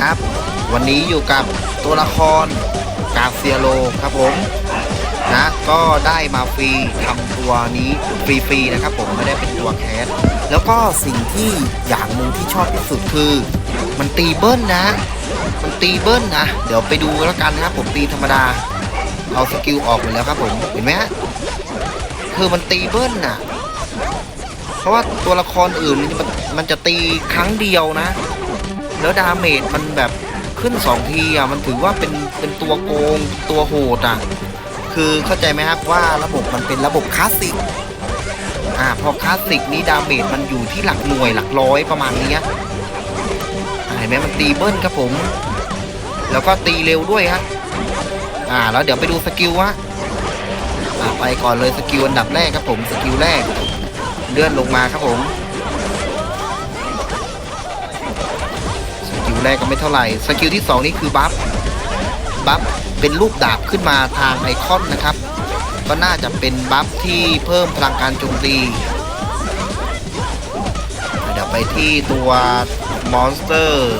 ครับ วันนี้อยู่กับตัวละครกาเซียโลครับผมนะก็ได้มาฟรีทำตัวนี้ฟรีๆนะครับผมไม่ได้เป็นตัวแคสแล้วก็สิ่งที่อย่างหนึ่งที่ชอบที่สุดคือ มันตีเบิ้ลนะ มันตีเบิ้ลนะ เดี๋ยวไปดูแล้วกันนะครับผมตีธรรมดาเอาสกิลออกไปแล้วครับผมเห็นไหมฮะคือมันตีเบิ้ลน่ะ เพราะว่าตัวละครอื่นมันมันจะตีครั้งเดียวนะ แล้วดาเมจมันแบบขึ้นสองทีอะมันถือว่าเป็นเป็นตัวโกงตัวโหดอะคือเข้าใจไหมครับว่าระบบมันเป็นระบบคลาสสิกอ่าพอคลาสสิกนี้ดาเมจมันอยู่ที่หลักหน่วยหลักร้อยประมาณนี้เห็นไหมมันตีเบิ้ลครับผม แล้วก็ตีเร็วด้วยฮะอ่าแล้วเดี๋ยวไปดูสกิลวะไปก่อนเลยสกิลอันดับแรกครับผมสกิลแรกเลื่อนลงมาครับผม แรกก็ไม่เท่าไหร่ สกิลที่ 2 นี่คือบัฟ บัฟเป็นรูปดาบขึ้นมาทางไอคอนนะครับ ก็น่าจะเป็นบัฟที่เพิ่มพลังการโจมตี เดี๋ยวไปที่ตัวมอนสเตอร์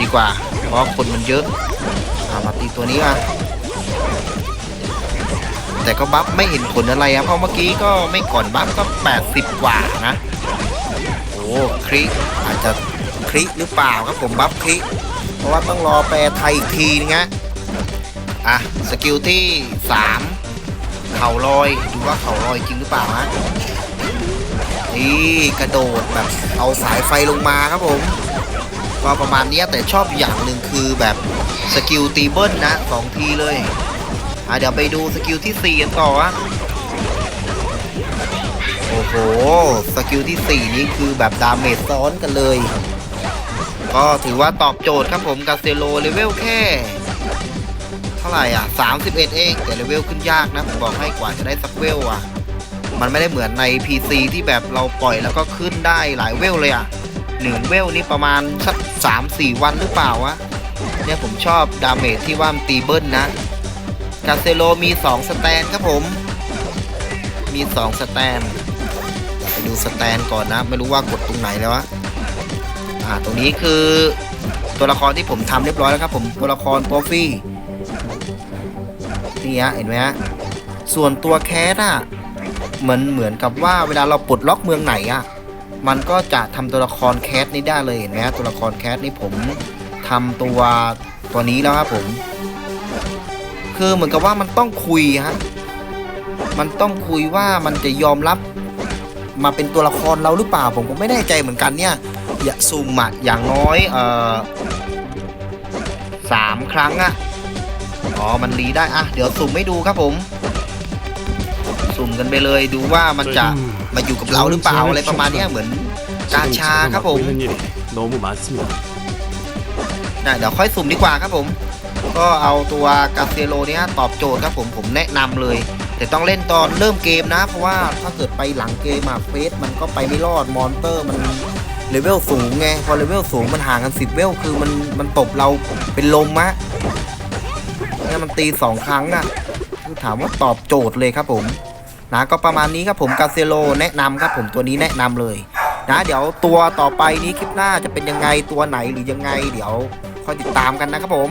ดีกว่า เพราะคนมันเยอะอามาตีตัวนี้มาแต่ก็บัฟไม่เห็นผลอะไรครับเพราะเมื่อกี้ก็ไม่ก่อนบัฟก็ 80 กว่านะ โอ้คริอาจจะ คริหรือเปล่าครับผมบัฟคริเพราะว่าต้องรอแปลไทยอีกทีนึงฮะอะสกิลที่ 3 เข่าลอยดูว่าเข่าลอยจริงหรือเปล่าฮะนี่กระโดดแบบเอาสายไฟลงมาครับผมก็ประมาณนี้แต่ชอบอย่างหนึ่งคือแบบสกิลตีเบิ้ลนะสองทีเลยอะเดี๋ยวไปดูสกิลที่4กันต่อฮะโอ้โห สกิลที่ 4 นี้คือแบบดาเมจซ้อนกันเลย ก็ถือว่าตอบโจทย์ครับผมกาเซโลเลเวลแค่ เท่าไหร่อะ 31 เองแต่เลเวลขึ้นยากนะ ผมบอกให้กว่าจะได้สักเวลอะ มันไม่ได้เหมือนใน PC ที่แบบเราปล่อยแล้วก็ขึ้นได้หลายเวลเลยอะหนึ่งเวลนี่ประมาณสัก3-4วันหรือเปล่าวะเนี่ยผมชอบดาเมจที่ว่ามตีเบิ้ลนะกาเซโลมี 2 สแตนครับผม มี 2 สแตนไปดูสแตนก่อนนะ ไม่รู้ว่ากดตรงไหนแล้ววะ อ่าตรงนี้คือตัวละครที่ผมทำเรียบร้อยแล้วครับผมตัวละครโปรฟี่นี่ฮะเห็นไหมฮะส่วนตัวแคสอะเหมือนเหมือนกับว่าเวลาเราปลดล็อกเมืองไหนอะมันก็จะทำตัวละครแคสนี้ได้เลยเห็นไหมฮะตัวละครแคสนี่ผมทำตัวตัวนี้แล้วครับผม คือเหมือนกับว่ามันต้องคุยฮะมันต้องคุยว่ามันจะยอมรับมาเป็นตัวละครเราหรือเปล่าผมก็ไม่แน่ใจเหมือนกันเนี่ย อย่ะซูมอะอย่างน้อยเออสามครั้งอะอ๋อ มันรีได้อะเดี๋ยวสุ่มไม่ดูครับผม สุ่มกันไปเลยดูว่ามันจะมาอยู่กับเราหรือเปล่าอะไรประมาณนี้เหมือนกาชาครับผมนะเดี๋ยวค่อยสุ่มดีกว่าครับผม ก็เอาตัวกาเซโลเนี้ยตอบโจทย์ครับผมผมแนะนำเลย แต่ต้องเล่นตอนเริ่มเกมนะ เพราะว่าถ้าเกิดไปหลังเกมมาเฟสมันก็ไปไม่รอดมอนเตอร์มัน เลเวลสูงไงพอเลเวลสูงมันห่างกันสิบเวลคือมันมันตบเราเป็นลมมะเนี่ยมันตีสองครั้งอะคือถามว่าตอบโจทย์เลยครับผมนะก็ประมาณนี้ครับผมกาเซโลแนะนำครับผมตัวนี้แนะนำเลย นะเดี๋ยวตัวต่อไปนี้คลิปหน้าจะเป็นยังไงตัวไหนหรือยังไง เดี๋ยวคอยติดตามกันนะครับผม